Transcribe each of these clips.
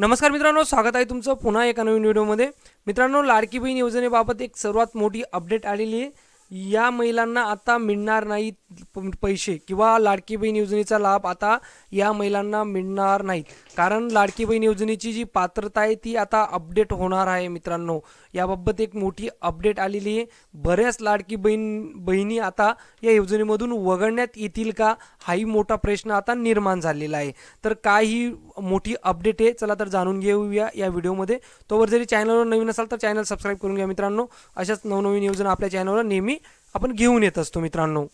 नमस्कार मित्रांनो स्वागत आहे तुमचं पुन्हा एका नवीन व्हिडिओमध्ये. मित्रांनो लाडकी बहीण योजनेबाबत एक सर्वात मोठी अपडेट आलेली आहे. या महिलांना आता मिळणार नाही प- पैसे किंवा लाडकी बहीण योजनेचा लाभ आता या महिलांना मिळणार नाही. कारण लाडकी बहीण योजनेची जी पात्रता आहे ती आता अपडेट होणार आहे मित्रांनो. याबाबत एक मोठी अपडेट आलेली आहे. बऱ्याच लाडकी बहीण बहिणी आता या योजनेमधून वगळण्यात येतील का हाही मोठा प्रश्न आता निर्माण झालेला आहे. तर काय ही मोठी अपडेट आहे चला तर जाणून घेऊया या व्हिडिओमध्ये. तोवर जरी चॅनलवर नवीन असाल तर चॅनल सबस्क्राईब करून घ्या मित्रांनो. अशाच नवनवीन योजना आपल्या चॅनलवर नेहमी आपण घेऊन येत असतो मित्रांनो.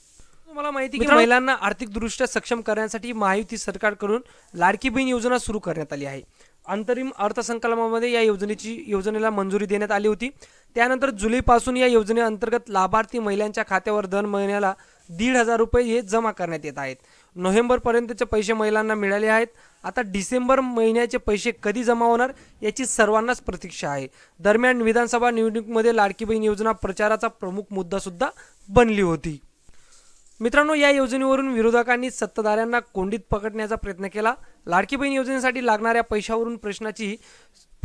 तुम्हाला माहिती की महिलांना आर्थिकदृष्ट्या सक्षम करण्यासाठी महायुती सरकारकडून लाडकी बहीण योजना सुरू करण्यात आली आहे. अंतरिम अर्थसंकल्पामध्ये या योजनेची योजनेला मंजुरी देण्यात आली होती. त्यानंतर जुलैपासून या योजनेअंतर्गत लाभार्थी महिलांच्या खात्यावर दर महिन्याला दीड हजार रुपये हे जमा करण्यात येत आहेत. नोव्हेंबरपर्यंतचे पैसे महिलांना मिळाले आहेत. आता डिसेंबर महिन्याचे पैसे कधी जमा होणार याची सर्वांनाच प्रतीक्षा आहे. दरम्यान विधानसभा निवडणुकीमध्ये लाडकी बहीण योजना प्रचाराचा प्रमुख मुद्दासुद्धा बनली होती. मित्रांनो या योजनेवरून विरोधकांनी सत्ताधाऱ्यांना कोंडीत पकडण्याचा प्रयत्न केला. लाडकी बहीण योजनेसाठी लागणाऱ्या पैशावरून प्रश्नाची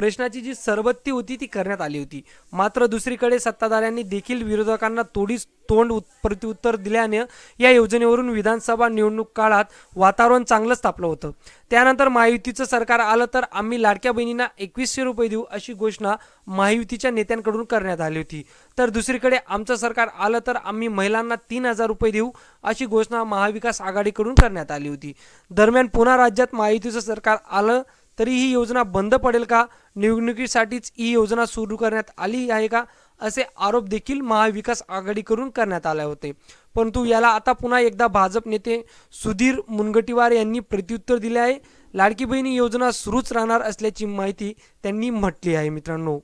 प्रश्नाची जी सरबत्ती होती ती करण्यात आली होती. मात्र दुसरीकडे सत्ताधाऱ्यांनी देखील विरोधकांना तोडीस तोंड प्रत्युत्तर दिल्याने या योजनेवरून विधानसभा निवडणूक काळात वातावरण चांगलंच तापलं होतं. त्यानंतर महायुतीचं सरकार आलं तर आम्ही लाडक्या बहिणींना एकवीसशे रुपये देऊ अशी घोषणा महायुतीच्या नेत्यांकडून करण्यात आली होती. तर दुसरीकडे आमचं सरकार आलं तर आम्ही महिलांना तीन हजार रुपये देऊ अशी घोषणा महाविकास आघाडीकडून करण्यात आली होती. दरम्यान पुन्हा राज्यात महायुतीचं सरकार आलं तरी ही योजना बंद पडेल का? निवडणुकीसाठीच ही योजना सुरू करण्यात आली आहे का? असे आरोप देखील महाविकास आघाडीकडून करण्यात आले होते. परंतु याला आता पुन्हा एकदा भाजप नेते सुधीर मुनगटीवार यांनी प्रत्युत्तर दिले आहे. लाडकी बहिणी योजना सुरूच राहणार असल्याची माहिती त्यांनी म्हटली आहे मित्रांनो.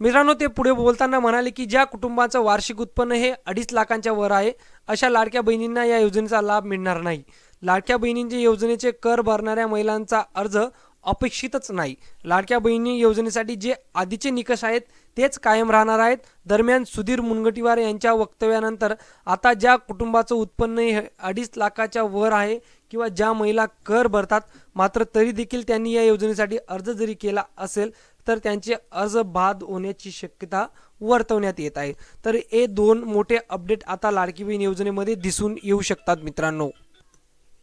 मित्रांनो ते पुढे बोलताना म्हणाले की ज्या कुटुंबाचं वार्षिक उत्पन्न हे अडीच लाखांच्या वर आहे अशा लाडक्या बहिणींना या योजनेचा लाभ मिळणार नाही. लाडक्या बहिणींच्या योजनेचे कर भरणाऱ्या महिलांचा अर्ज अपेक्षितच नाही. लाडक्या बहिणी योजनेसाठी जे आधीचे निकष आहेत तेच कायम राहणार आहेत. दरम्यान सुधीर मुनगटीवार यांच्या वक्तव्यानंतर आता ज्या कुटुंबाचं उत्पन्न हे अडीच लाखाच्या वर आहे किंवा ज्या महिला कर भरतात मात्र तरी देखील त्यांनी या योजनेसाठी अर्ज जरी केला असेल तर त्यांचे अर्ज बाद होण्याची शक्यता वर्तवण्यात येत आहे. तर हे दोन मोठे अपडेट आता लाडकी बहीण योजनेमध्ये दिसून येऊ शकतात मित्रांनो.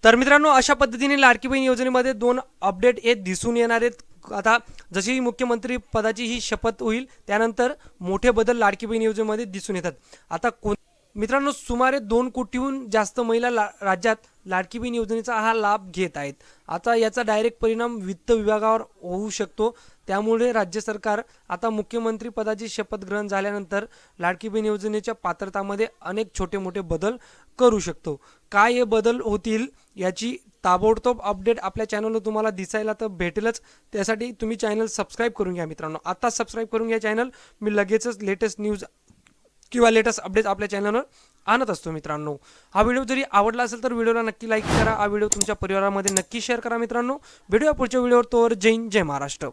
तर मित्रांनो अशा पद्धतीने लाडकी बहीण योजनेमध्ये दोन अपडेट हे दिसून येणार आहेत. आता जशी मुख्यमंत्री पदाची ही शपथ होईल त्यानंतर मोठे बदल लाडकी बहीण योजनेमध्ये दिसून येतात. आता कोण मित्रांनो सुमारे दोन कोटीहून जास्त महिला ला राज्यात लाडकी बहीण योजनेचा हा लाभ घेत आहेत. आता याचा डायरेक्ट परिणाम वित्त विभागावर होऊ शकतो. त्यामुळे राज्य सरकार आता मुख्यमंत्री पदाची शपथ ग्रहण झाल्यानंतर लाडकी बहीण योजनेच्या पात्रतामध्ये अनेक छोटे मोठे बदल करू शकतो. काय हे बदल होतील याची ताबडतोब अपडेट आपल्या चॅनलवर तुम्हाला दिसायला तर भेटेलच. त्यासाठी तुम्ही चॅनल सबस्क्राईब करून घ्या मित्रांनो. आता सबस्क्राईब करून घ्या चॅनल मी लगेचच लेटेस्ट न्यूज किंवा लेटेस्ट अपडेट्स आपल्या चॅनलवर आणत असतो मित्रांनो. हा व्हिडिओ जरी आवडला असेल तर व्हिडिओला नक्की लाईक करा. हा व्हिडिओ तुमच्या परिवारामध्ये नक्की शेअर करा मित्रांनो. व्हिडिओ पुढच्या व्हिडिओवर तोवर जैन जय महाराष्ट्र.